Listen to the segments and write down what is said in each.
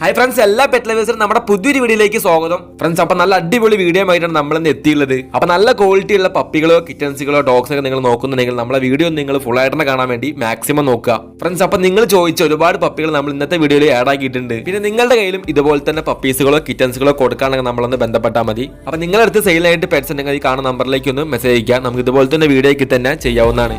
Hi friends എല്ലാ pet ലവേഴ്സിനും നമ്മുടെ പുതിയൊരു വീഡിയോയിലേക്ക് സ്വാഗതം. ഫ്രണ്ട്സ് അപ്പൊ നല്ല അടിപൊളി വീഡിയോ ആയിട്ടാണ് നമ്മൾ ഇന്ന് എത്തിയുള്ളത് അപ്പൊ നല്ല ക്വാളിറ്റി ഉള്ള പപ്പികളോ കിറ്റൻസുകളോ ഡോഗ്സ് ഒക്കെ നിങ്ങൾ നോക്കുന്നുണ്ടെങ്കിൽ നമ്മുടെ വീഡിയോ നിങ്ങൾ ഫുൾ ആയിട്ട് കാണാൻ വേണ്ടി മാക്സിമം നോക്കുക. ഫ്രണ്ട്സ് അപ്പൊ നിങ്ങൾ ചോദിച്ച ഒരുപാട് പപ്പികൾ നമ്മൾ ഇന്നത്തെ വീഡിയോയിൽ ആഡ് ആക്കിയിട്ടുണ്ട്. പിന്നെ നിങ്ങളുടെ കയ്യിലും ഇതുപോലെ തന്നെ പപ്പീസുകളോ കിറ്റൻസുകളോ കൊടുക്കാണെങ്കിൽ നമ്മളൊന്ന് ബന്ധപ്പെട്ടാൽ മതി. അപ്പൊ നിങ്ങളുടെ സെയിൽ ആയിട്ട് പെറ്റ്സ് ഉണ്ടെങ്കിൽ കാണുന്ന നമ്പറിലേക്ക് ഒന്ന് മെസ്സേജ് അയക്കുക നമുക്ക് ഇതുപോലെ തന്നെ വീഡിയോയ്ക്ക് തന്നെ ചെയ്യാവുന്നതാണ്.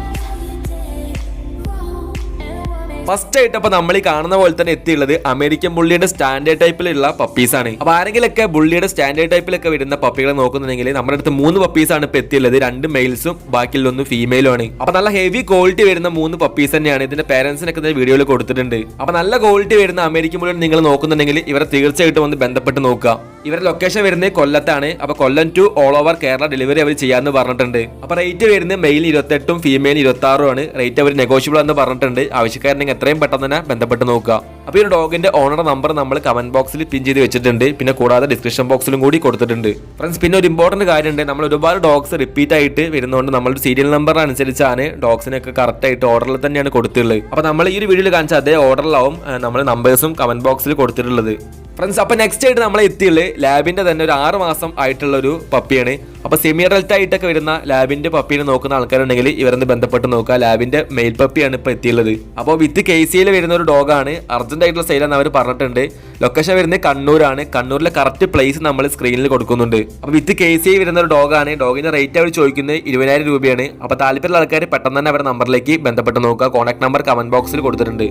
ഫസ്റ്റ് ആയിട്ട് അപ്പൊ നമ്മൾ ഈ കാണുന്ന പോലെ തന്നെ എത്തിയുള്ളത് അമേരിക്കൻ ബുള്ളിയുടെ സ്റ്റാൻഡേർഡ് ടൈപ്പിലുള്ള പപ്പീസ് ആണ്. അപ്പൊ ആരെങ്കിലൊക്കെ ബുള്ളിയുടെ സ്റ്റാൻഡേർഡ് ടൈപ്പിലൊക്കെ വരുന്ന പപ്പികളെ നോക്കുന്നുണ്ടെങ്കിൽ നമ്മുടെ അടുത്ത് മൂന്ന് പപ്പീസ് ആണ് ഇപ്പൊ എത്തിയുള്ളത്. രണ്ട് മെയിൽസും ബാക്കിയുള്ളൊന്ന് ഫീമെയിലും ആണ്. അപ്പൊ നല്ല ഹെവി ക്വാളിറ്റി വരുന്ന മൂന്ന് പപ്പീസ് തന്നെയാണ് ഇതിന്റെ പേരൻസിനൊക്കെ വീഡിയോയിൽ കൊടുത്തിട്ടുണ്ട്. അപ്പൊ നല്ല ക്വാളിറ്റി വരുന്ന അമേരിക്കൻ ബുള്ളിയെ നിങ്ങൾ നോക്കുന്നുണ്ടെങ്കിൽ ഇവരെ തീർച്ചയായിട്ടും ഒന്ന് ബന്ധപ്പെട്ട് നോക്കുക. ഇവരുടെ ലൊക്കേഷൻ വരുന്നത് കൊല്ലത്താണ്. അപ്പൊ Kollam to all over Kerala delivery അവർ ചെയ്യാന്ന് പറഞ്ഞിട്ടുണ്ട്. അപ്പൊ റേറ്റ് വരുന്നത് മെയിൽ ഇരുപത്തെട്ടും ഫീമെയിൽ ഇരുപത്തി ആറും ആണ്. റേറ്റ് അവർ നെഗോഷ്യബിൾ എന്ന് പറഞ്ഞിട്ടുണ്ട്. ആവശ്യക്കാരനെങ്കിൽ എത്രയും പെട്ടെന്ന് തന്നെ ബന്ധപ്പെട്ട് നോക്കുക. അപ്പൊ ഈ ഡോഗിന്റെ ഓണർ നമ്പർ നമ്മൾ കമന്റ് ബോക്സിൽ പിൻ ചെയ്ത് വെച്ചിട്ടുണ്ട്. പിന്നെ കൂടാതെ ഡിസ്ക്രിപ്ഷൻ ബോക്സിലും കൂടി കൊടുത്തിട്ടുണ്ട്. ഫ്രണ്ട്സ് പിന്നെ ഒരു ഇമ്പോർട്ടന്റ് കാര്യമുണ്ട്. നമ്മൾ ഒരുപാട് ഡോഗ്സ് റിപ്പീറ്റ് ആയിട്ട് വരുന്നതുകൊണ്ട് നമ്മൾ സീരിയൽ നമ്പർ അനുസരിച്ചാണ് ഡോഗ്സിനൊക്കെ കറക്റ്റ് ആയിട്ട് ഓർഡറിൽ തന്നെയാണ് കൊടുത്തിട്ടുള്ളത്. അപ്പൊ നമ്മൾ ഈ ഒരു വീഡിയോയിൽ കാണിച്ച അതേ ഓർഡറിലാവും നമ്മൾ നമ്പേഴ്സും കമന്റ് ബോക്സിൽ കൊടുത്തിട്ടുള്ളത്. ഫ്രണ്ട്സ് അപ്പൊ നെക്സ്റ്റ് ആയിട്ട് നമ്മൾ എത്തിയുള്ളത് ലാബിന്റെ തന്നെ ഒരു ആറ് മാസം ആയിട്ടുള്ള ഒരു പപ്പിയാണ് അപ്പൊ സെമി അഡൽട്ട് ആയിട്ടൊക്കെ വരുന്ന ലാബിന്റെ പപ്പീനെ നോക്കുന്ന ആൾക്കാരുണ്ടെങ്കിൽ ഇവരെന്ന് ബന്ധപ്പെട്ട് നോക്കുക? ലാബിന്റെ മെയിൽ പപ്പിയാണ് ഇപ്പൊ എത്തിയുള്ളത്. അപ്പോൾ വിത്ത് കെ സിയിൽ വരുന്ന ഒരു ഡോഗാണ് അർജന്റ് ആയിട്ടുള്ള സെയിലാന്ന് അവർ പറഞ്ഞിട്ടുണ്ട്. ലൊക്കേഷൻ വരുന്നത് കണ്ണൂരാണ്. കണ്ണൂരിലെ കറക്റ്റ് പ്ലേസ് നമ്മൾ സ്ക്രീനിൽ കൊടുക്കുന്നുണ്ട്. അപ്പൊ വിത്ത് കെ സി വരുന്ന ഒരു ഡോഗാണ് ഡോഗിന്റെ റേറ്റ് അവർ ചോദിക്കുന്നത് ഇരുപതിനായിരം രൂപയാണ്. അപ്പൊ താല്പര്യമുള്ള ആൾക്കാർ പെട്ടെന്ന് തന്നെ അവരുടെ നമ്പറിലേക്ക് ബന്ധപ്പെട്ട് നോക്കുക. കോൺടാക്ട് നമ്പർ കമന്റ് ബോക്സിൽ കൊടുത്തിട്ടുണ്ട്.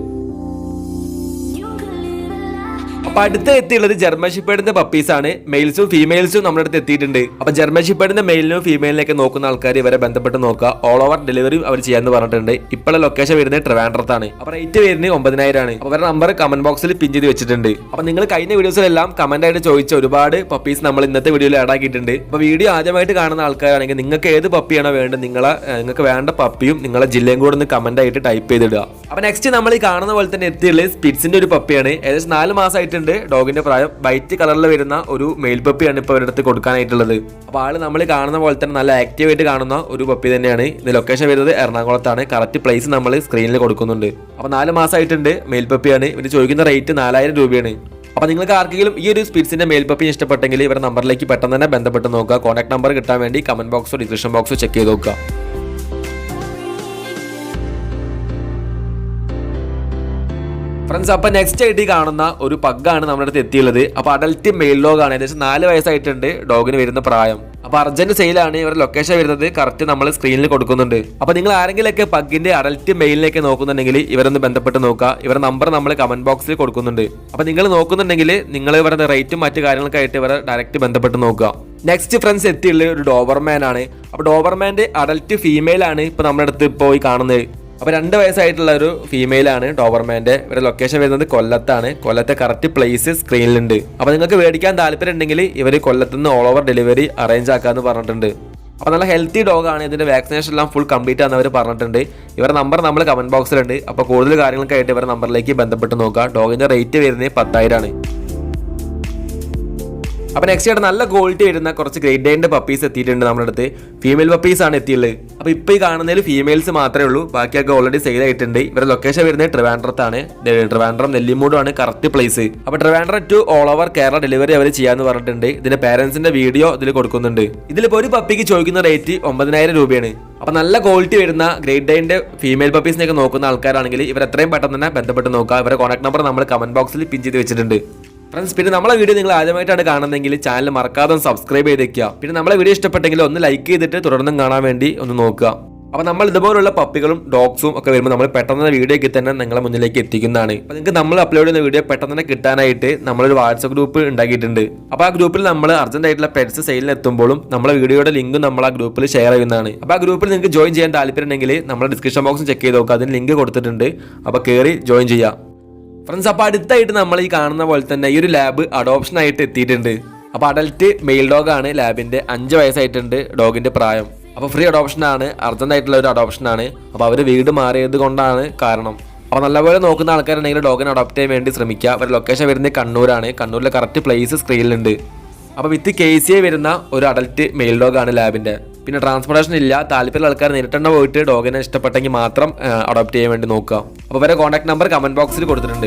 അപ്പൊ അടുത്ത് എത്തിയുള്ളത് ജർമ്മൻ ഷിപ്പേഡിന്റെ പപ്പീസ് ആണ്. മെയിൽസും ഫീമെയിൽസും നമ്മുടെ അടുത്ത് എത്തിയിട്ടുണ്ട്. അപ്പൊ ജർമ്മൻ ഷിപ്പേഡിന്റെ മെയിലിനും ഫീമെയിലിനൊക്കെ നോക്കുന്ന ആൾക്കാർ ഇവരെ ബന്ധപ്പെട്ട് നോക്കുക. ഓൾ ഓവർ ഡെലിവറി അവർ ചെയ്യാന്ന് പറഞ്ഞിട്ടുണ്ട്. ഇപ്പോഴുള്ള ലൊക്കേഷൻ വരുന്നത് ട്രിവാൻഡ്രത്താണ് അപ്പൊ റേറ്റ് വരുന്നത് ഒമ്പതിനായിരം ആണ്. അവരുടെ നമ്പർ കമന്റ് ബോക്സിൽ പിൻ ചെയ്ത് വെച്ചിട്ടുണ്ട്. അപ്പൊ നിങ്ങൾ കഴിഞ്ഞ വീഡിയോസിലെല്ലാം കമന്റ് ആയിട്ട് ചോദിച്ച ഒരുപാട് പപ്പീസ് നമ്മൾ ഇന്നത്തെ വീഡിയോയിൽ ആഡ് ആക്കിയിട്ടുണ്ട്. അപ്പൊ വീഡിയോ ആദ്യമായിട്ട് കാണുന്ന ആൾക്കാരാണെങ്കിൽ നിങ്ങൾക്ക് ഏത് പപ്പിയാണോ വേണ്ടത് നിങ്ങളെ നിങ്ങൾക്ക് വേണ്ട പപ്പിയും നിങ്ങളെ ജില്ലയും കൂടെ ഒന്ന് കമന്റ് ആയിട്ട് ടൈപ്പ് ചെയ്തിടുക. അപ്പൊ നെക്സ്റ്റ് നമ്മൾ ഈ കാണുന്ന പോലെ തന്നെ എത്തിയുള്ളത് സ്പിറ്റ്സിന്റെ ഒരു പപ്പിയാണ് ഏകദേശം നാല് മാസമായിട്ടുണ്ട് ഡോഗിന്റെ പ്രായം വൈറ്റ് കളറിൽ വരുന്ന ഒരു മെയിൽ പപ്പിയാണ് ഇപ്പൊ അവരുടെ അടുത്ത് കൊടുക്കാനായിട്ടുള്ളത്. അപ്പൊ ആൾ നമ്മൾ കാണുന്ന പോലെ തന്നെ നല്ല ആക്റ്റീവ് ആയിട്ട് കാണുന്ന ഒരു പപ്പി തന്നെയാണ്. ഇത് ലൊക്കേഷൻ വരുന്നത് എറണാകുളത്താണ്. കറക്റ്റ് പ്ലേസ് നമ്മൾ സ്ക്രീനിൽ കൊടുക്കുന്നുണ്ട്. അപ്പൊ നാല് മാസമായിട്ടുണ്ട് മെയിൽ പപ്പിയാണ്. ഇവർ ചോദിക്കുന്ന റേറ്റ് നാലായിരം രൂപയാണ്. അപ്പൊ നിങ്ങൾക്ക് ആർക്കെങ്കിലും ഈ ഒരു സ്പിരിറ്റ്സിന്റെ മെയിൽ പപ്പി ഇഷ്ടപ്പെട്ടെങ്കിൽ ഇവരുടെ നമ്പറിലേക്ക് പെട്ടെന്ന് തന്നെ ബന്ധപ്പെട്ട് നോക്കുക. കോൺടാക്ട് നമ്പർ കിട്ടാൻ വേണ്ടി കമന്റ് ബോക്സോ ഡിസ്ക്രിപ്ഷൻ ബോക്സോ ചെക്ക് ചെയ്ത് നോക്കുക. ഫ്രണ്ട്സ് അപ്പൊ നെക്സ്റ്റ് ആയിട്ട് കാണുന്ന ഒരു പഗ്ഗാണ് നമ്മുടെ അടുത്ത് എത്തിയുള്ളത്. അപ്പൊ അഡൽറ്റ് മെയിൽ ഡോഗ് ആണ്. ഏകദേശം നാല് വയസ്സായിട്ടുണ്ട്. ഡോഗിന് വരുന്ന പ്രായം. അപ്പൊ അർജന്റ് സെയിലാണ് ഇവരുടെ ലൊക്കേഷൻ വരുന്നത്. കറക്റ്റ് നമ്മൾ സ്ക്രീനിൽ കൊടുക്കുന്നുണ്ട്. അപ്പൊ നിങ്ങൾ ആരെങ്കിലൊക്കെ പഗ്ഗിന്റെ അഡൽറ്റ് മെയിലിലേക്ക് നോക്കുന്നുണ്ടെങ്കിൽ ഇവരൊന്ന് ബന്ധപ്പെട്ട് നോക്കുക. ഇവരുടെ നമ്പർ നമ്മൾ കമന്റ് ബോക്സിൽ കൊടുക്കുന്നുണ്ട്. അപ്പൊ നിങ്ങൾ നോക്കുന്നുണ്ടെങ്കിൽ നിങ്ങൾ ഇവരുടെ റേറ്റും മറ്റു കാര്യങ്ങൾക്കായിട്ട് ഇവരെ ഡയറക്റ്റ് ബന്ധപ്പെട്ട് നോക്കുക. നെക്സ്റ്റ് ഫ്രണ്ട്സ് എത്തിയുള്ള ഒരു ഡോബർമാൻ ആണ്. അപ്പൊ ഡോബർമാന്റെ അഡൽറ്റ് ഫീമെയിൽ ആണ് ഇപ്പൊ നമ്മുടെ അടുത്ത് പോയി കാണുന്നത്. അപ്പൊ രണ്ട് വയസ്സായിട്ടുള്ള ഒരു ഫീമെയിലാണ് ആണ് ഡോബർമാന്റെ ഇവരുടെ ലൊക്കേഷൻ വരുന്നത് കൊല്ലത്താണ്. കൊല്ലത്തെ കറക്റ്റ് പ്ലേസ് സ്ക്രീനിലുണ്ട് അപ്പോൾ നിങ്ങൾക്ക് മേടിക്കാൻ താല്പര്യം ഉണ്ടെങ്കിൽ ഇവർ കൊല്ലത്ത് നിന്ന് ഓൾ ഓവർ ഡെലിവറി അറേഞ്ച് ആക്കാമെന്ന് പറഞ്ഞിട്ടുണ്ട്. അപ്പോൾ നല്ല ഹെൽത്തി ഡോഗ് ആണ്. ഇതിന്റെ വാക്സിനേഷൻ എല്ലാം ഫുൾ കംപ്ലീറ്റ് ആണെന്ന് അവർ പറഞ്ഞിട്ടുണ്ട്. ഇവരുടെ നമ്പർ നമ്മൾ കമന്റ് ബോക്സിലുണ്ട് അപ്പോൾ കൂടുതൽ കാര്യങ്ങൾക്കായിട്ട് ഇവരുടെ നമ്പറിലേക്ക് ബന്ധപ്പെട്ട് നോക്കുക ഡോഗിന്റെ റേറ്റ് വരുന്നത് പത്തായിരം അപ്പൊ നെക്സ്റ്റ് ആയിട്ട് നല്ല ക്വാളിറ്റി വരുന്ന കുറച്ച് ഗ്രേറ്റ് ഡേന്റെ പപ്പീസ് എത്തിയിട്ടുണ്ട് നമ്മുടെ അടുത്ത്. ഫീമെയിൽ പപ്പീസ് ആണ് എത്തിയുള്ളത് അപ്പൊ ഇപ്പൊ ഈ കാണുന്നതിൽ ഫീമെയിൽസ് മാത്രമേ ഉള്ളൂ. ബാക്കിയൊക്കെ ഓൾറെഡി സെയിൽ ആയിട്ടുണ്ട്. ഇവരുടെ ലൊക്കേഷൻ വരുന്നത് ട്രിവാൻഡ്രത്താണ് ട്രിവാൻഡ്രം നെല്ലിമൂടാണ് കറക്റ്റ് പ്ലേസ് അപ്പൊ Trivandrum to all over Kerala delivery അവർ ചെയ്യാന്ന് പറഞ്ഞിട്ടുണ്ട്. ഇതിന്റെ പേരൻസിന്റെ വീഡിയോ ഇതിൽ കൊടുക്കുന്നുണ്ട്. ഇതിലിപ്പോ ഒരു പപ്പിക്ക് ചോദിക്കുന്ന റേറ്റ് ഒമ്പതിനായിരം രൂപയാണ്. അപ്പൊ നല്ല ക്വാളിറ്റി വരുന്ന ഗ്രേറ്റ് ഡേന്റെ ഫീമെയിൽ പപ്പീസിനെയൊക്കെ നോക്കുന്ന ആൾക്കാരാണെങ്കിൽ ഇവർ എത്രയും പെട്ടെന്ന് തന്നെ ബന്ധപ്പെട്ട് നോക്കുക ഇവരുടെ കോൺടാക്ട് നമ്പർ നമ്മൾ കമന്റ് ബോക്സിൽ പിൻ ചെയ്ത് വെച്ചിട്ടുണ്ട്. ഫ്രണ്ട്സ് പിന്നെ നമ്മളെ വീഡിയോ നിങ്ങൾ ആദ്യമായിട്ടാണ് കാണുന്നതെങ്കിൽ ചാനൽ മറക്കാതെ സബ്സ്ക്രൈബ് സബ്സ്ക്രൈബ് ചെയ്തേക്കുക. പിന്നെ നമ്മളെ വീഡിയോ ഇഷ്ടപ്പെട്ടെങ്കിൽ ഒന്ന് ലൈക്ക് ചെയ്തിട്ട് തുടർന്നും കാണാൻ വേണ്ടി ഒന്ന് നോക്കുക. അപ്പോൾ നമ്മൾ ഇതുപോലുള്ള പപ്പികളും ഡോഗ്സും ഒക്കെ വരുമ്പോൾ നമ്മൾ പെട്ടെന്ന് വീഡിയോയ്ക്ക് തന്നെ നിങ്ങളെ മുന്നിലേക്ക് എത്തിക്കുന്നതാണ്. അപ്പോൾ നിങ്ങൾക്ക് നമ്മൾ അപ്ലോഡ് ചെയ്യുന്ന വീഡിയോ പെട്ടെന്ന് തന്നെ കിട്ടാനായിട്ട് നമ്മളൊരു വാട്സപ്പ് ഗ്രൂപ്പ് ഉണ്ടാക്കിയിട്ടുണ്ട്. അപ്പോൾ ആ ഗ്രൂപ്പിൽ നമ്മൾ അർജന്റ് ആയിട്ടുള്ള പെറ്റ്സ് സെയിലിൽ എത്തുമ്പോഴും നമ്മളെ വീഡിയോയുടെ ലിങ്ക് നമ്മൾ ആ ഗ്രൂപ്പിൽ ഷെയർ ചെയ്യുന്നതാണ്. അപ്പോൾ ആ ഗ്രൂപ്പിൽ നിങ്ങൾക്ക് ജോയിൻ ചെയ്യാൻ താല്പര്യം ഉണ്ടെങ്കിൽ നമ്മുടെ ഡിസ്ക്രിപ്ഷൻ ബോക്സ് ചെക്ക് ചെയ്ത് നോക്കുക. അതിന് ലിങ്ക് കൊടുത്തിട്ടുണ്ട്. അപ്പോൾ കയറി ജോയിൻ ചെയ്യാം ഫ്രണ്ട്സ് അപ്പോൾ അടുത്തായിട്ട് നമ്മൾ ഈ കാണുന്ന പോലെ തന്നെ ഈ ഒരു ലാബ് അഡോപ്ഷൻ ആയിട്ട് എത്തിയിട്ടുണ്ട്. അപ്പോൾ അഡൽറ്റ് മെയിൽ ഡോഗ് ആണ് ലാബിന്റെ അഞ്ച് വയസ്സായിട്ടുണ്ട് ഡോഗിന്റെ പ്രായം. അപ്പോൾ ഫ്രീ അഡോപ്ഷൻ ആണ് അർജന്റ് ആയിട്ടുള്ള ഒരു അഡോപ്ഷൻ ആണ്. അപ്പോൾ അവർ വീട് മാറിയത് കൊണ്ടാണ് കാരണം. അപ്പോൾ നല്ലപോലെ നോക്കുന്ന ആൾക്കാരുണ്ടെങ്കിൽ ഡോഗിനെ അഡോപ്റ്റ് ചെയ്യാൻ വേണ്ടി ശ്രമിക്കുക. അവരുടെ ലൊക്കേഷൻ വരുന്നത് കണ്ണൂരാണ്. കണ്ണൂരിലെ കറക്റ്റ് പ്ലേസ് സ്ക്രീനിലുണ്ട് അപ്പോൾ വിത്ത് കെ സി വരുന്ന ഒരു അഡൽറ്റ് മെയിൽ ഡോഗ് ആണ് ലാബിന്റെ പിന്നെ ട്രാൻസ്പോർട്ടേഷൻ ഇല്ല താല്പര്യമുള്ള ആൾക്കാർ നേരിട്ടെണ്ണ പോയിട്ട് ഡോഗിനെ ഇഷ്ടപ്പെട്ടെങ്കിൽ മാത്രം അഡോപ്റ്റ് ചെയ്യാൻ വേണ്ടി നോക്കുക. അപ്പോൾ വരെ കോൺടാക്ട് നമ്പർ കമന്റ് ബോക്സിൽ കൊടുത്തിട്ടുണ്ട്.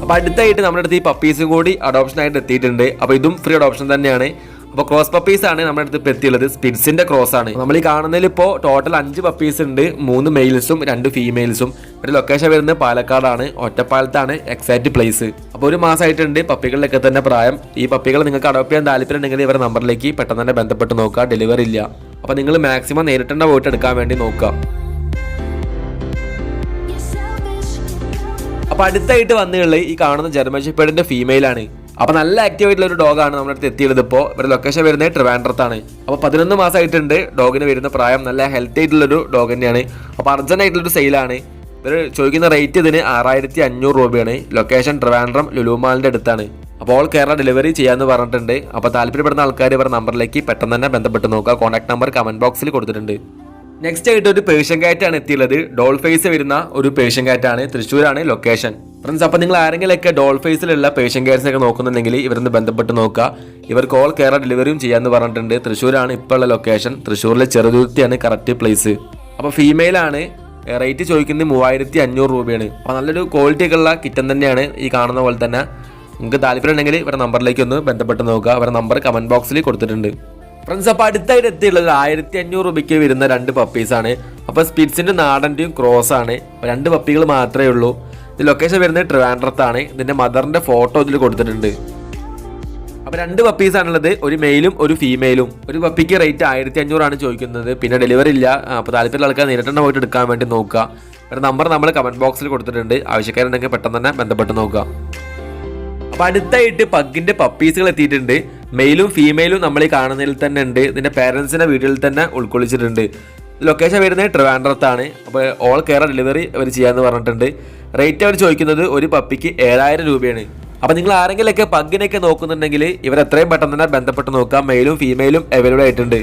അപ്പോൾ അടുത്തായിട്ട് നമ്മുടെ അടുത്ത് ഈ പപ്പീസും കൂടി അഡോപ്ഷൻ ആയിട്ട് എത്തിയിട്ടുണ്ട്. അപ്പോൾ ഇതും ഫ്രീ അഡോപ്ഷൻ തന്നെയാണ്. അപ്പോൾ ക്രോസ് പപ്പീസ് ആണ് നമ്മുടെ അടുത്ത് എത്തിയുള്ളത്. സ്പിറ്റ്സിന്റെ ക്രോസ് ആണ്. നമ്മൾ ഈ കാണുന്നതിൽ ഇപ്പോൾ ടോട്ടൽ അഞ്ച് പപ്പീസ് ഉണ്ട് മൂന്ന് മെയിൽസും രണ്ട് ഫീമെയിൽസും ഒരു ലൊക്കേഷൻ വരുന്നത് പാലക്കാടാണ്. ഒറ്റപ്പാലത്താണ്. എക്സാക്ട് പ്ലേസ് അപ്പോൾ ഒരു മാസമായിട്ടുണ്ട് പപ്പികളിലൊക്കെ തന്നെ പ്രായം. ഈ പപ്പികൾ നിങ്ങൾക്ക് അഡോപ്റ്റ് ചെയ്യാൻ താല്പര്യം ഉണ്ടെങ്കിൽ ഇവരുടെ നമ്പറിലേക്ക് പെട്ടെന്ന് തന്നെ ബന്ധപ്പെട്ട് നോക്കുക. ഡെലിവറി ഇല്ല. അപ്പോൾ നിങ്ങൾ മാക്സിമം നേരിട്ടെണ്ണ വോട്ട് എടുക്കാൻ വേണ്ടി നോക്കുക. അപ്പൊ അടുത്തായിട്ട് വന്നുള്ള ഈ കാണുന്ന ജർമ്മൻ ഷെപ്പേഡിന്റെ ഫീമെയിൽ ആണ് അപ്പൊ നല്ല ആക്റ്റീവ് ആയിട്ടുള്ള ഒരു ഡോഗാണ് നമ്മുടെ അടുത്ത് എത്തിയത് ഇപ്പോൾ ഇവരുടെ ലൊക്കേഷൻ വരുന്നത് ട്രിവാൻഡ്രത്താണ്. അപ്പൊ പതിനൊന്ന് മാസമായിട്ടുണ്ട് ഡോഗിന് വരുന്ന പ്രായം. നല്ല ഹെൽത്തി ആയിട്ടുള്ള ഒരു ഡോഗ് തന്നെയാണ്. അപ്പൊ അർജന്റ് ആയിട്ടുള്ള ഒരു സെയിലാണ് ഇവർ ചോദിക്കുന്ന റേറ്റ് ഇതിന് ആറായിരത്തി അഞ്ഞൂറ് രൂപയാണ്. ലൊക്കേഷൻ ട്രിവാൻഡ്രം ലുലുമാലിന്റെ അടുത്താണ്. അപ്പോൾ ഓൾ കേരള ഡെലിവറി ചെയ്യാന്ന് പറഞ്ഞിട്ടുണ്ട്. അപ്പോൾ താല്പര്യപ്പെടുന്ന ആൾക്കാർ ഇവരുടെ നമ്പറിലേക്ക് പെട്ടെന്ന് തന്നെ ബന്ധപ്പെട്ട് നോക്കുക. കോൺടാക്ട് നമ്പർ കമന്റ് ബോക്സിൽ കൊടുത്തിട്ടുണ്ട്. നെക്സ്റ്റ് ആയിട്ട് ഒരു പേഷ്യൻ കാറ്റാണ് എത്തിയുള്ളത് ഡോൾ ഫേസ് വരുന്ന ഒരു പേഷ്യൻ കാറ്റാണ് തൃശ്ശൂരാണ് ലൊക്കേഷൻ ഫ്രണ്ട്സ് അപ്പോൾ നിങ്ങൾ ആരെങ്കിലുമൊക്കെ ഡോൾ ഫേസിലുള്ള കെയർസിനൊക്കെ നോക്കുന്നുണ്ടെങ്കിൽ ഇവരൊന്ന് ബന്ധപ്പെട്ട് നോക്കുക. ഇവർക്ക് ഓൾ കേരള ഡെലിവറിയും ചെയ്യാമെന്ന് പറഞ്ഞിട്ടുണ്ട്. തൃശ്ശൂരാണ് ഇപ്പോൾ ഉള്ള ലൊക്കേഷൻ തൃശ്ശൂരിലെ ചെറുതുരുത്തിയാണ് കറക്റ്റ് പ്ലേസ് അപ്പോൾ ഫീമെയിലാണ് റേറ്റ് ചോദിക്കുന്നത് മൂവായിരത്തി അഞ്ഞൂറ് രൂപയാണ്. അപ്പോൾ നല്ലൊരു ക്വാളിറ്റി ഒക്കെ ഉള്ള കിറ്റൻ തന്നെയാണ് ഈ കാണുന്ന പോലെ തന്നെ. നിങ്ങൾക്ക് താല്പര്യം ഉണ്ടെങ്കിൽ ഇവരുടെ നമ്പറിലേക്ക് ഒന്ന് ബന്ധപ്പെട്ട് നോക്കുക. അവരുടെ നമ്പർ കമന്റ് ബോക്സിൽ കൊടുത്തിട്ടുണ്ട്. ഫ്രണ്ട്സ് അപ്പോൾ അടുത്തായിട്ട് എത്തിയുള്ളത് ആയിരത്തി അഞ്ഞൂറ് രൂപയ്ക്ക് വരുന്ന രണ്ട് പപ്പീസാണ് അപ്പോൾ സ്പിറ്റ്സിന്റെ നാടന്റെയും ക്രോസ് ആണ്. രണ്ട് പപ്പികൾ മാത്രമേ ഉള്ളൂ. ഇത് ലൊക്കേഷൻ വരുന്നത് ട്രിവാൻഡ്രത്താണ്. ഇതിന്റെ മദറിന്റെ ഫോട്ടോ ഇതിൽ കൊടുത്തിട്ടുണ്ട്. അപ്പോൾ രണ്ട് പപ്പീസാണുള്ളത് ഒരു മെയിലും ഒരു ഫീമെയിലും ഒരു പപ്പിക്ക് റേറ്റ് ആയിരത്തി അഞ്ഞൂറാണ് ചോദിക്കുന്നത്. പിന്നെ ഡെലിവറി ഇല്ല. അപ്പോൾ താല്പര്യമുള്ള ആൾക്കാർ നേരിട്ടെണ്ണ പോയിട്ട് എടുക്കാൻ വേണ്ടി നോക്കുക. ഒരു നമ്പർ നമ്മൾ കമന്റ് ബോക്സിൽ കൊടുത്തിട്ടുണ്ട്. ആവശ്യക്കാരുണ്ടെങ്കിൽ പെട്ടെന്ന് തന്നെ ബന്ധപ്പെട്ട് നോക്കുക. അപ്പോൾ അടുത്തായിട്ട് പഗ്ഗിന്റെ പപ്പീസുകൾ എത്തിയിട്ടുണ്ട്. മെയിലും ഫീമെയിലും നമ്മൾ ഈ കാണുന്നതിൽ തന്നെ ഉണ്ട്. ഇതിന്റെ പേരൻസിന്റെ വീട്ടിൽ തന്നെ ഉൾക്കൊള്ളിച്ചിട്ടുണ്ട്. ലൊക്കേഷൻ വരുന്നത് ട്രിവാൻഡ്രത്താണ്. അപ്പോൾ ഓൾ കേരള ഡെലിവറി അവർ ചെയ്യാമെന്ന് പറഞ്ഞിട്ടുണ്ട്. റേറ്റ് അവർ ചോദിക്കുന്നത് ഒരു പപ്പിക്ക് ഏഴായിരം രൂപയാണ്. അപ്പോൾ നിങ്ങൾ ആരെങ്കിലുമൊക്കെ പഗ്ഗിനൊക്കെ നോക്കുന്നുണ്ടെങ്കിൽ ഇവർ എത്രയും പെട്ടെന്ന് തന്നെ ബന്ധപ്പെട്ട് നോക്കാം മെയിലും ഫീമെയിലും അവൈലബിൾ ആയിട്ടുണ്ട്.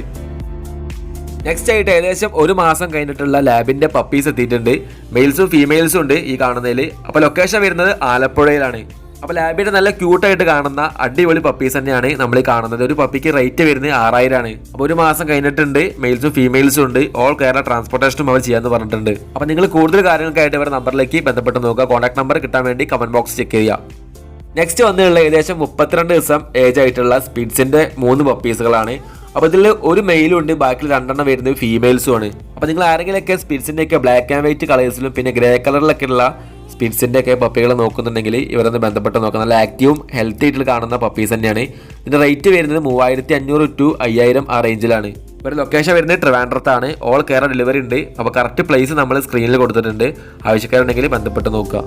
നെക്സ്റ്റ് ആയിട്ട് ഏകദേശം ഒരു മാസം കഴിഞ്ഞിട്ടുള്ള ലാബിന്റെ പപ്പീസ് എത്തിയിട്ടുണ്ട്. മെയിൽസും ഫീമെയിൽസും ഉണ്ട് ഈ കാണുന്നതിൽ അപ്പോൾ ലൊക്കേഷൻ വരുന്നത് ആലപ്പുഴയിലാണ്. അപ്പോൾ ലാബിന്റെ നല്ല ക്യൂട്ടായിട്ട് കാണുന്ന അടിപൊളി പപ്പീസ് തന്നെയാണ് നമ്മൾ കാണുന്നത്. ഒരു പപ്പിക്ക് റേറ്റ് വരുന്നത് ആറായിരമാണ് അപ്പോൾ ഒരു മാസം കഴിഞ്ഞിട്ടുണ്ട്. മെയിൽസും ഫീമെയിൽസും ഉണ്ട്. ഓൾ കേരള ട്രാൻസ്പോർട്ടേഷനും അവർ ചെയ്യാന്ന് പറഞ്ഞിട്ടുണ്ട്. അപ്പോൾ നിങ്ങൾ കൂടുതൽ കാര്യങ്ങൾക്കായിട്ട് ഇവരുടെ നമ്പറിലേക്ക് ബന്ധപ്പെട്ട് നോക്കുക. കോൺടാക്ട് നമ്പർ കിട്ടാൻ വേണ്ടി കമന്റ് ബോക്സ് ചെക്ക് ചെയ്യുക. നെക്സ്റ്റ് വന്നിട്ടുള്ള ഏകദേശം മുപ്പത്തിരണ്ട് ദിവസം ഏജ് ആയിട്ടുള്ള സ്പിഡ്സിന്റെ മൂന്ന് പപ്പീസുകളാണ് അപ്പോൾ ഇതിൽ ഒരു മെയിലും ഉണ്ട്. ബാക്കി രണ്ടെണ്ണം വരുന്നത് ഫീമെയിൽസും ആണ്. അപ്പോൾ നിങ്ങൾ ആരെങ്കിലുമൊക്കെ സ്പിഡ്സിന്റെ ഒക്കെ ബ്ലാക്ക് ആൻഡ് വൈറ്റ് കളേഴ്സിലും പിന്നെ ഗ്രേ കളറിലൊക്കെ ഉള്ള സ്പിഡ്സിന്റെ ഒക്കെ പപ്പികളെ നോക്കുന്നുണ്ടെങ്കിൽ ഇവരൊന്ന് ബന്ധപ്പെട്ട് നോക്കാം. നല്ല ആക്റ്റീവും ഹെൽത്തി ആയിട്ടുള്ള കാണുന്ന പപ്പീസ് തന്നെയാണ്. ഇതിന്റെ റേറ്റ് വരുന്നത് മൂവായിരത്തി അഞ്ഞൂറ് ടു അയ്യായിരം ആ റേഞ്ചിലാണ് ഇവരുടെ ലൊക്കേഷൻ വരുന്നത് ട്രിവാൻഡ്രത്താണ്. ഓൾ കേരള ഡെലിവറി ഉണ്ട്. അപ്പോൾ കറക്റ്റ് പ്ലേസ് നമ്മൾ സ്ക്രീനിൽ കൊടുത്തിട്ടുണ്ട്. ആവശ്യക്കാരുണ്ടെങ്കിൽ ബന്ധപ്പെട്ട് നോക്കുക.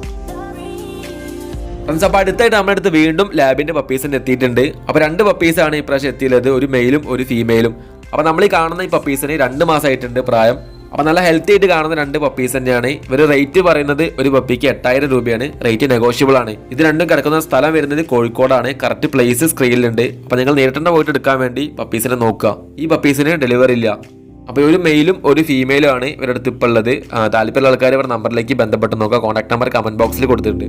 ഫ്രണ്ട്സ് അപ്പോൾ അടുത്തായിട്ട് നമ്മുടെ അടുത്ത് വീണ്ടും ലാബിന്റെ തന്നെ എത്തിയിട്ടുണ്ട്. അപ്പോൾ രണ്ട് പപ്പീസാണ് ഇപ്രാവശ്യം എത്തിയത് ഒരു മെയിലും ഒരു ഫീമെയിലും അപ്പോൾ നമ്മൾ ഈ കാണുന്ന ഈ പപ്പീസിന് രണ്ട് മാസമായിട്ടുണ്ട് പ്രായം. അപ്പോൾ നല്ല ഹെൽത്തി ആയിട്ട് കാണുന്ന രണ്ട് പപ്പീസ് തന്നെയാണ്. ഇവർ റേറ്റ് പറയുന്നത് ഒരു പപ്പിക്ക് എട്ടായിരം രൂപയാണ്. റേറ്റ് നെഗോഷ്യബിൾ ആണ്. ഇത് രണ്ടും കിടക്കുന്ന സ്ഥലം വരുന്നത് കോഴിക്കോടാണ്. കറക്റ്റ് പ്ലേസ് സ്ക്രീനിലുണ്ട് അപ്പോൾ നിങ്ങൾ നേരിട്ടെണ്ണ പോയിട്ട് എടുക്കാൻ വേണ്ടി പപ്പീസിനെ നോക്കുക. ഈ പപ്പീസിന് ഡെലിവറി ഇല്ല. അപ്പോൾ ഒരു മെയിലും ഒരു ഫീമെയിലും ആണ് ഇവരുടെ അടുത്ത് ഇപ്പോൾ ഉള്ളത്. താല്പര്യമുള്ള ആൾക്കാർ ഇവരുടെ നമ്പറിലേക്ക് ബന്ധപ്പെട്ട് നോക്കുക. കോൺടാക്ട് നമ്പർ കമന്റ് ബോക്സിൽ കൊടുത്തിട്ടുണ്ട്.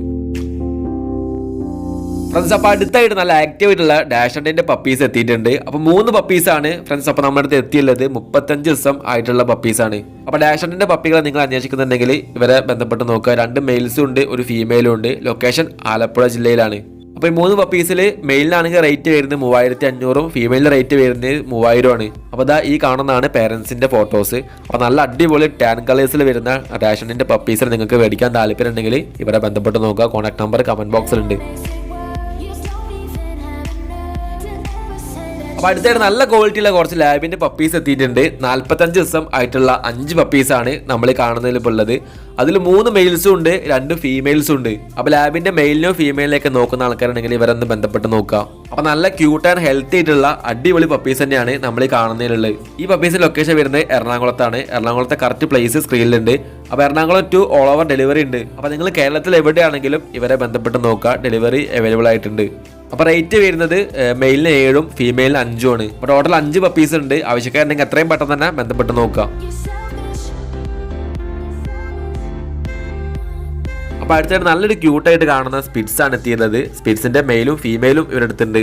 ഫ്രണ്ട്സ് അപ്പോൾ അടുത്തായിട്ട് നല്ല ആക്റ്റീവ് ആയിട്ടുള്ള ഡാഷണ്ടിന്റെ പപ്പീസ് എത്തിയിട്ടുണ്ട്. അപ്പോൾ മൂന്ന് പപ്പീസാണ് ഫ്രണ്ട്സ് അപ്പോൾ നമ്മുടെ അടുത്ത് എത്തിയുള്ളത്. മുപ്പത്തഞ്ച് ദിവസം ആയിട്ടുള്ള പപ്പീസാണ് അപ്പോൾ ഡാഷണ്ടിന്റെ പപ്പികളെ നിങ്ങൾ അന്വേഷിക്കുന്നുണ്ടെങ്കിൽ ഇവരെ ബന്ധപ്പെട്ട് നോക്കുക. രണ്ട് മെയിൽസും ഉണ്ട് ഒരു ഫീമെയിലും ഉണ്ട്. ലൊക്കേഷൻ ആലപ്പുഴ ജില്ലയിലാണ്. അപ്പോൾ ഈ മൂന്ന് പപ്പീസിൽ മെയിലിനാണെങ്കിൽ റേറ്റ് വരുന്നത് മൂവായിരത്തി അഞ്ഞൂറും ഫീമെയിലിന് റേറ്റ് വരുന്നത് മൂവായിരമാണ് അപ്പോൾ ഇതാ ഈ കാണുന്നതാണ് പേരൻസിന്റെ ഫോട്ടോസ് അപ്പോൾ നല്ല അടിപൊളി ടാൻ കളേഴ്സിൽ വരുന്ന റേഷനിന്റെ പപ്പീസിൽ നിങ്ങൾക്ക് മേടിക്കാൻ താല്പര്യം ഉണ്ടെങ്കിൽ ഇവരെ ബന്ധപ്പെട്ട് നോക്കുക. കോൺടാക്ട് നമ്പർ കമന്റ് ബോക്സിലുണ്ട് അപ്പോൾ അടുത്തായിട്ട് നല്ല ക്വാളിറ്റിയുള്ള കുറച്ച് ലാബിന്റെ പപ്പീസ് എത്തിയിട്ടുണ്ട്. നാൽപ്പത്തഞ്ച് ദിവസം ആയിട്ടുള്ള അഞ്ച് പപ്പീസാണ് നമ്മൾ കാണുന്നതിൽ ഇപ്പോൾ ഉള്ളത്. അതിൽ മൂന്ന് മെയിൽസും ഉണ്ട് രണ്ട് ഫീമെയിൽസും ഉണ്ട്. അപ്പോൾ ലാബിന്റെ മെയിലിനോ ഫീമെയിലിനൊക്കെ നോക്കുന്ന ആൾക്കാരുണ്ടെങ്കിൽ ഇവരൊന്ന് ബന്ധപ്പെട്ട് നോക്കുക അപ്പോൾ നല്ല ക്യൂട്ട് ആൻഡ് ഹെൽത്തി ആയിട്ടുള്ള അടിപൊളി പപ്പീസ് തന്നെയാണ് നമ്മൾ കാണുന്നതിലുള്ളത്. ഈ പപ്പീസിന്റെ ലൊക്കേഷൻ വരുന്നത് എറണാകുളത്താണ്. എറണാകുളത്തെ കറക്റ്റ് പ്ലേസ് സ്ക്രീനിലുണ്ട് അപ്പോൾ Ernakulam to all over delivery ഉണ്ട്. അപ്പോൾ നിങ്ങൾ കേരളത്തിൽ എവിടെയാണെങ്കിലും ഇവരെ ബന്ധപ്പെട്ട് നോക്കുക ഡെലിവറി അവൈലബിൾ ആയിട്ടുണ്ട്. അപ്പോൾ റേറ്റ് വരുന്നത് മെയിലിന് ഏഴും ഫീമെയിലിന് അഞ്ചും ആണ്. അപ്പോൾ ടോട്ടൽ അഞ്ച് പപ്പീസ് ഉണ്ട്. ആവശ്യക്കാരുണ്ടെങ്കിൽ എത്രയും പെട്ടെന്ന് തന്നെ ബന്ധപ്പെട്ട് നോക്കുക. അപ്പോൾ അടുത്തായിട്ട് നല്ലൊരു ക്യൂട്ടായിട്ട് കാണുന്ന സ്പിറ്റ്സ് ആണ് എത്തിയത് സ്പിറ്റ്സിന്റെ മെയിലും ഫീമെയിലും ഇവരുടെ അടുത്തുണ്ട്.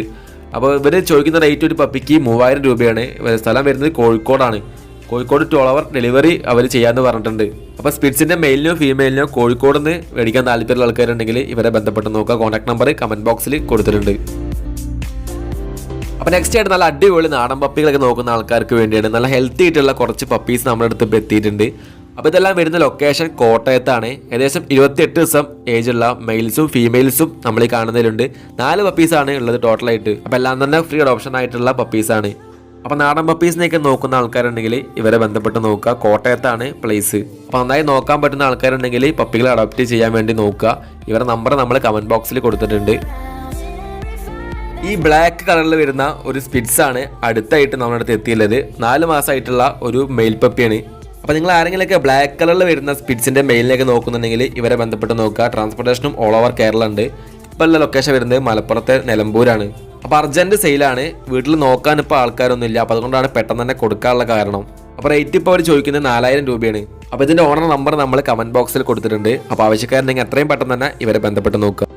അപ്പോൾ ഇവർ ചോദിക്കുന്ന റേറ്റ് ഒരു പപ്പിക്ക് മൂവായിരം രൂപയാണ്. സ്ഥലം വരുന്നത് കോഴിക്കോടാണ്. കോഴിക്കോട് ടു അവർ ഡെലിവറി അവർ ചെയ്യാമെന്ന് പറഞ്ഞിട്ടുണ്ട്. അപ്പോൾ സ്പിറ്റ്സിന്റെ മെയിലിനോ ഫീമെയിലിനോ കോഴിക്കോട് നിന്ന് മേടിക്കാൻ താല്പര്യമുള്ള ആൾക്കാരുണ്ടെങ്കിൽ ഇവരെ ബന്ധപ്പെട്ട് നോക്കുക. കോൺടാക്ട് നമ്പർ കമന്റ് ബോക്സിൽ കൊടുത്തിട്ടുണ്ട്. അപ്പോൾ നെക്സ്റ്റ് ആയിട്ട് നല്ല അടിപൊളി നാടൻ പപ്പികളൊക്കെ നോക്കുന്ന ആൾക്കാർക്ക് വേണ്ടിയാണ്. നല്ല ഹെൽത്തി ആയിട്ടുള്ള കുറച്ച് പപ്പീസ് നമ്മുടെ അടുത്ത് എത്തിയിട്ടുണ്ട്. അപ്പോൾ ഇതെല്ലാം വരുന്ന ലൊക്കേഷൻ കോട്ടയത്താണ്. ഏകദേശം ഇരുപത്തിയെട്ട് ദിവസം ഏജുള്ള മെയിൽസും ഫീമെയിൽസും നമ്മൾ ഈ കാണുന്നതിലുണ്ട്. നാല് പപ്പീസാണ് ഉള്ളത് ടോട്ടലായിട്ട് അപ്പോൾ എല്ലാം തന്നെ ഫ്രീ അഡോപ്ഷൻ ആയിട്ടുള്ള പപ്പീസാണ് അപ്പോൾ നാടൻ പപ്പീസിനെയൊക്കെ നോക്കുന്ന ആൾക്കാരുണ്ടെങ്കിൽ ഇവരെ ബന്ധപ്പെട്ട് നോക്കുക. കോട്ടയത്താണ് പ്ലേസ് അപ്പോൾ നന്നായി നോക്കാൻ പറ്റുന്ന ആൾക്കാരുണ്ടെങ്കിൽ പപ്പികളെ അഡോപ്റ്റ് ചെയ്യാൻ വേണ്ടി നോക്കുക. ഇവരുടെ നമ്പർ നമ്മൾ കമന്റ് ബോക്സിൽ കൊടുത്തിട്ടുണ്ട്. ഈ ബ്ലാക്ക് കളറിൽ വരുന്ന ഒരു സ്പിറ്റ്സ് ആണ് അടുത്തായിട്ട് നമ്മുടെ അടുത്ത് എത്തിയുള്ളത്. നാല് മാസമായിട്ടുള്ള ഒരു മെയിൽ പപ്പിയാണ് അപ്പോൾ നിങ്ങൾ ആരെങ്കിലുമൊക്കെ ബ്ലാക്ക് കളറിൽ വരുന്ന സ്പിറ്റ്സിന്റെ മെയിലിനൊക്കെ നോക്കുന്നുണ്ടെങ്കിൽ ഇവരെ ബന്ധപ്പെട്ട് നോക്കുക. ട്രാൻസ്പോർട്ടേഷനും ഓൾ ഓവർ കേരള ഉണ്ട്. ഇപ്പോൾ ഉള്ള ലൊക്കേഷൻ വരുന്നത് മലപ്പുറത്തെ നിലമ്പൂരാണ്. അപ്പോൾ അർജന്റ് സെയിലാണ് വീട്ടിൽ നോക്കാൻ ഇപ്പോൾ ആൾക്കാരൊന്നും ഇല്ല അപ്പോൾ അതുകൊണ്ടാണ് പെട്ടെന്ന് തന്നെ കൊടുക്കാനുള്ള കാരണം. അപ്പോൾ റേറ്റ് ഇപ്പോൾ അവർ ചോദിക്കുന്നത് നാലായിരം രൂപയാണ്. അപ്പോൾ ഇതിന്റെ ഓണർ നമ്പർ നമ്മൾ കമന്റ് ബോക്സിൽ കൊടുത്തിട്ടുണ്ട്. അപ്പോൾ ആവശ്യക്കാരുണ്ടെങ്കിൽ എത്രയും പെട്ടെന്ന് തന്നെ ഇവരെ ബന്ധപ്പെട്ട് നോക്കുക.